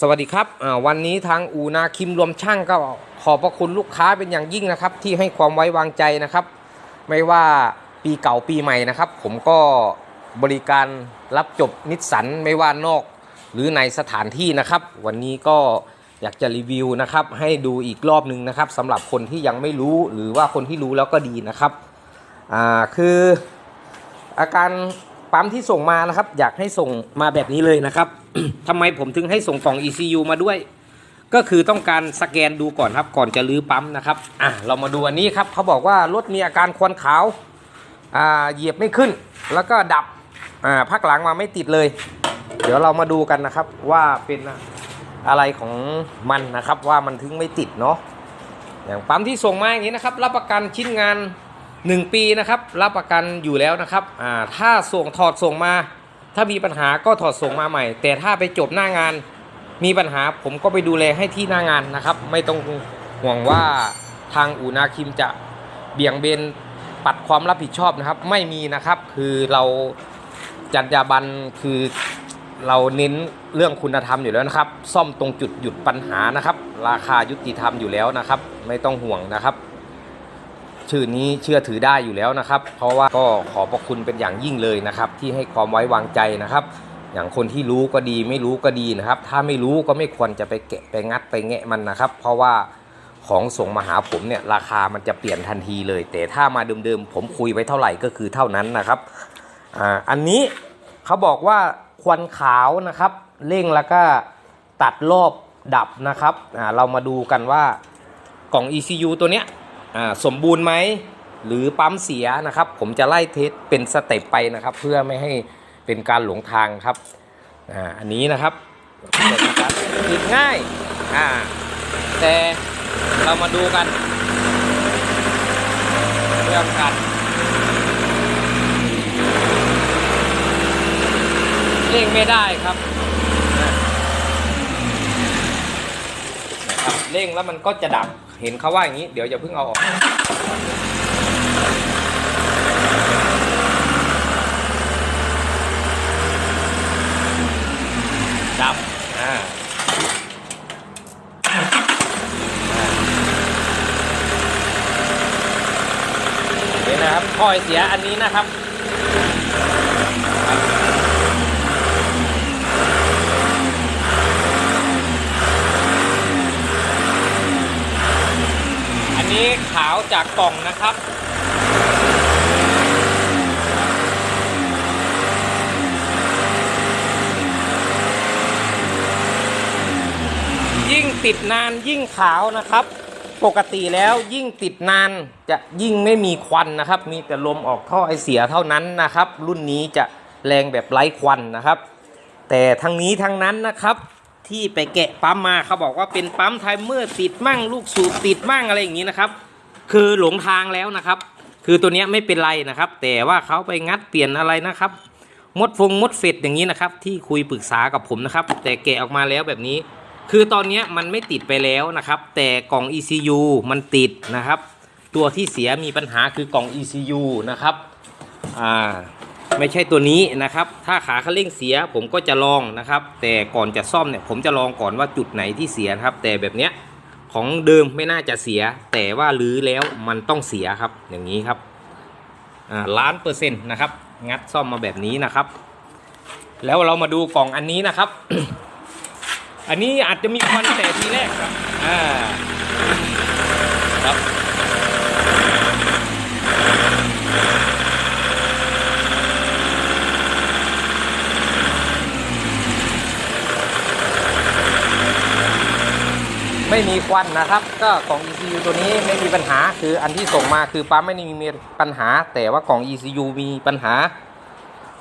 สวัสดีครับอ่าวันนี้ทางอูนาคิมรวมช่างก็ขอบพระคุณลูกค้าเป็นอย่างยิ่งนะครับ ที่ให้ความไว้วางใจนะครับ ไม่ว่าปีเก่าปีใหม่นะครับ ผมก็บริการรับจบนิสสันไม่ว่านอก หรือในสถานที่นะครับ วันนี้ก็อยากจะรีวิวนะครับ ให้ดูอีกรอบหนึ่งนะครับสำหรับคนที่ยังไม่รู้หรือว่าคนที่รู้แล้วก็ดีนะครับอ่าคืออาการ ปั๊มที่ส่งมานะครับ อยากให้ส่งมาแบบนี้เลยนะครับทำไมผมถึงให้ส่งกล่อง ECU มาด้วย ก็คือต้องการสแกนดูก่อนครับ ก่อนจะรื้อปั๊มนะครับอะเรามาดูอันนี้ครับเขาบอกว่ารถมีอาการควันขาวอ่าเหยียบไม่ขึ้น แล้วก็ดับอ่าพักหลังมาไม่ติดเลย เดี๋ยวเรามาดูกันนะครับว่าเป็นอะไรของมันนะครับว่ามันถึงไม่ติดเนาะอย่างปั๊มที่ส่งมาอย่างนี้นะครับ รับประกันชิ้นงาน 1 ปีนะครับรับประกันอยู่แล้วนะครับอ่าถ้าส่งถอดส่งมา ถ้ามีปัญหาก็ถอดส่งมาใหม่ แต่ถ้าไปจบหน้างาน มีปัญหาผมก็ไปดูแลให้ที่หน้างานนะครับ ไม่ต้องห่วงว่าทางอูนาคิมจะเบี่ยงเบนปัดความรับผิดชอบนะครับ ไม่มีนะครับคือเราจัญญาบันคือเราเน้นเรื่องคุณธรรมอยู่แล้วนะครับ ซ่อมตรงจุดหยุดปัญหานะครับ ราคายุติธรรมอยู่แล้วนะครับ ไม่ต้องห่วงนะครับ ชื่อนี้เชื่อถือได้อยู่แล้วนะครับ เพราะว่าก็ขอบพระคุณเป็นอย่างยิ่งเลยนะครับ ที่ให้ความไว้วางใจนะครับ อย่างคนที่รู้ก็ดีไม่รู้ก็ดีนะครับ ถ้าไม่รู้ก็ไม่ควรจะไปแกะไปงัดไปแงะมันนะครับ เพราะว่าของส่งมาหาผมเนี่ยราคามันจะเปลี่ยนทันทีเลย แต่ถ้ามาเดิมๆผมคุยไว้เท่าไหร่ก็คือเท่านั้นนะครับอ่าอันนี้เขาบอกว่าควันขาวนะครับเร่งแล้วก็ตัดรอบดับนะครับอ่าเรามาดูกันว่ากล่อง ECU ตัวเนี้ย สมบูรณ์ไหมหรือปั๊มเสียนะครับ ผมจะไล่เทสเป็นสเต็ปไปนะครับ เพื่อไม่ให้เป็นการหลงทางครับอ่าอันนี้นะครับติดง่ายอ่าแต่เรามาดูกันเรื่องกันเร่งไม่ได้ครับนะครับเร่งแล้วมันก็จะดับ เห็นเขาว่าอย่างนี้เดี๋ยวอย่าเพิ่งเอาออก ดับ อ่านี่นะครับคอยเสียอันนี้นะครับ อั นี้ขาวจากกล่องนะครับ ยิ่งติดนานยิ่งขาวนะครับ ปกติแล้วยิ่งติดนานจะยิ่งไม่มีควันนะครับ มีแต่ลมออกท่อไอเสียเท่านั้นนะครับ รุ่นนี้จะแรงแบบไร้ควันนะครับ แต่ทั้งนี้ทั้งนั้นนะครับ ที่ไปแกะปั๊มมาเขาบอกว่าเป็นปั๊มไทเมอร์ติดมั่งลูกสูบติดมั่งอะไรอย่างนี้นะครับ คือหลงทางแล้วนะครับ คือตัวนี้ไม่เป็นไรนะครับ แต่ว่าเขาไปงัดเปลี่ยนอะไรนะครับ มดฟงมดเฟดอย่างนี้นะครับ ที่คุยปรึกษากับผมนะครับ แต่แกะออกมาแล้วแบบนี้ คือตอนนี้มันไม่ติดไปแล้วนะครับ แต่กล่อง ECU มันติดนะครับ ตัวที่เสียมีปัญหาคือกล่อง ECU นะครับอ่า ไม่ใช่ตัวนี้นะครับ ถ้าขาคันเร่งเสียผมก็จะลองนะครับ แต่ก่อนจะซ่อมเนี่ยผมจะลองก่อนว่าจุดไหนที่เสียครับ แต่แบบเนี้ยของเดิมไม่น่าจะเสีย แต่ว่ารื้อแล้วมันต้องเสียครับ อย่างนี้ครับล้านเปอร์เซ็นต์นะครับ งัดซ่อมมาแบบนี้นะครับ แล้วเรามาดูกล่องอันนี้นะครับ อันนี้อาจจะมีควันแต่ทีแรกครับอ่าครับ ไม่มีควันนะครับ ก็กล่อง ECU ตัวนี้ไม่มีปัญหาคืออันที่ส่งมาคือปั๊มไม่ได้มีปัญหา แต่ว่ากล่อง ECU มีปัญหา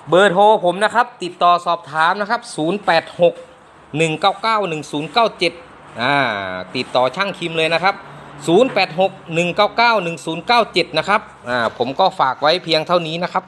เบอร์โทรผมนะครับ ติดต่อสอบถามนะครับ 086 199 1097อ่าติดต่อช่างคิมเลยนะครับ 086 199 1097 นะครับอ่าผมก็ฝากไว้เพียงเท่านี้นะครับ